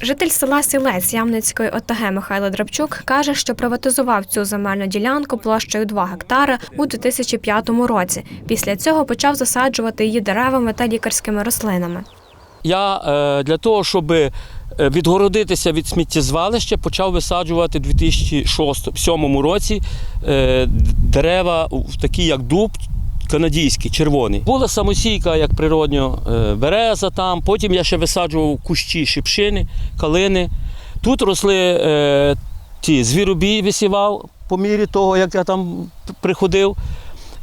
Житель села Сілець Ямницької ОТГ Михайло Драбчук каже, що приватизував цю земельну ділянку площею 2 гектари у 2005 році. Після цього почав засаджувати її деревами та лікарськими рослинами. Я е, для того, щоб е, відгородитися від сміттєзвалища, почав висаджувати у 2006-2007 році е, дерева в такі, як дуб. Канадійський, червоний. Була самосійка, як природньо, е, береза там. Потім я ще висаджував кущі шипшини, калини. Тут росли е, ті звіробій висівав по мірі того, як я там приходив.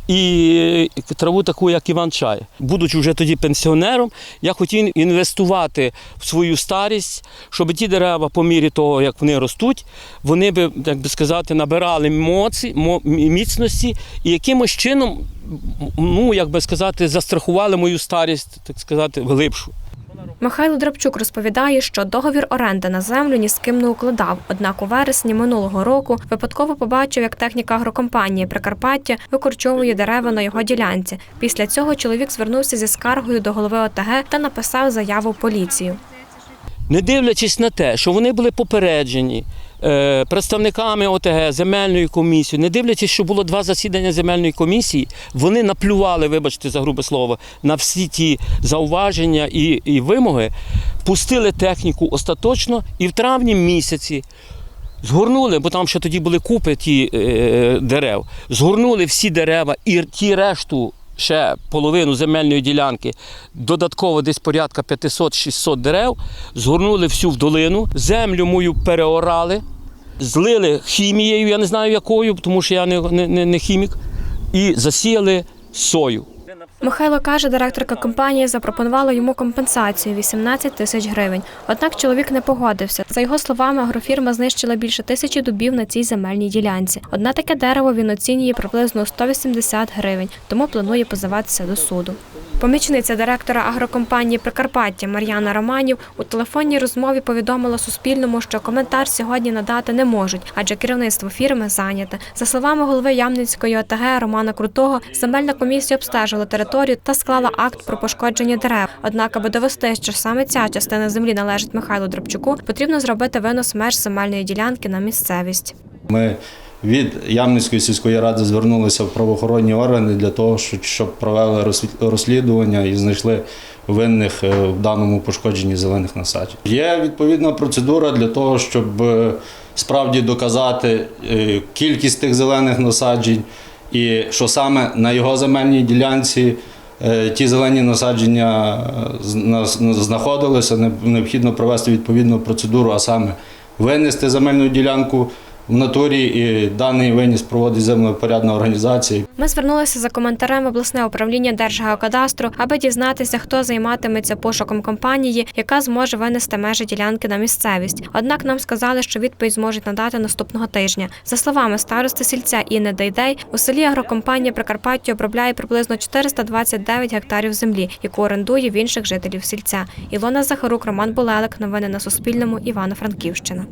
І траву таку, як Іван Чай. Будучи вже тоді пенсіонером, я хотів інвестувати в свою старість, щоб ті дерева, по мірі того, як вони ростуть, вони би, як би сказати, набирали моці, мо- міцності і якимось чином, ну як би сказати, застрахували мою старість, так сказати, глибшу. Михайло Драбчук розповідає, що договір оренди на землю ні з ким не укладав. Однак у вересні минулого року випадково побачив, як техніка агрокомпанії Прикарпаття викорчовує дерева на його ділянці. Після цього чоловік звернувся зі скаргою до голови ОТГ та написав заяву в поліцію. Не дивлячись на те, що вони були попереджені представниками ОТГ, земельної комісії, не дивлячись, що було два засідання земельної комісії, вони наплювали, вибачте за грубе слово, на всі ті зауваження і, і вимоги, пустили техніку остаточно і в травні місяці. Згорнули, бо там ще тоді були купи ті е, дерев. Згорнули всі дерева і ті решту, ще половину земельної ділянки, додатково десь порядка 500-600 дерев, згорнули всю в долину, землю мою переорали, злили хімією, я не знаю якою, тому що я не, не, не, хімік, і засіяли сою. Михайло каже, директорка компанії запропонувала йому компенсацію 18 тисяч гривень. Однак чоловік не погодився. За його словами, агрофірма знищила більше тисячі дубів на цій земельній ділянці. Одне таке дерево він оцінює приблизно у 180 гривень, тому планує позиватися до суду. Помічниця директора агрокомпанії Прикарпаття Мар'яна Романів у телефонній розмові повідомила Суспільному, що коментар сьогодні надати не можуть, адже керівництво фірми зайняте. За словами голови Ямницької ОТГ Романа Крутого, земельна комісія обстежила територію та склала акт про пошкодження дерев. Однак, аби довести, що саме ця частина землі належить Михайлу Драбчуку, потрібно зробити винос меж земельної ділянки на місцевість. Ми від Ямницької сільської ради звернулися в правоохоронні органи для того, щоб- провели розслід- розслідування і знайшли винних е, в даному пошкодженні зелених насаджень. Є відповідна процедура для того, щоб е, справді доказати е, кількість тих зелених насаджень і що саме на його земельній ділянці. е, Ті зелені насадження е, знаходилися, необхідно провести відповідну процедуру, а саме винести земельну ділянку в натурі, і даний виніс проводить землепорядна організація. Ми звернулися за коментарем обласне управління Держгеокадастру, аби дізнатися, хто займатиметься пошуком компанії, яка зможе винести межі ділянки на місцевість. Однак нам сказали, що відповідь зможуть надати наступного тижня. За словами старости сільця Інни Дейдей, у селі агрокомпанія Прикарпаття обробляє приблизно 429 гектарів землі, яку орендує в інших жителів сільця. Ілона Захарук, Роман Булелик. Новини на Суспільному. Івано-Франківщина.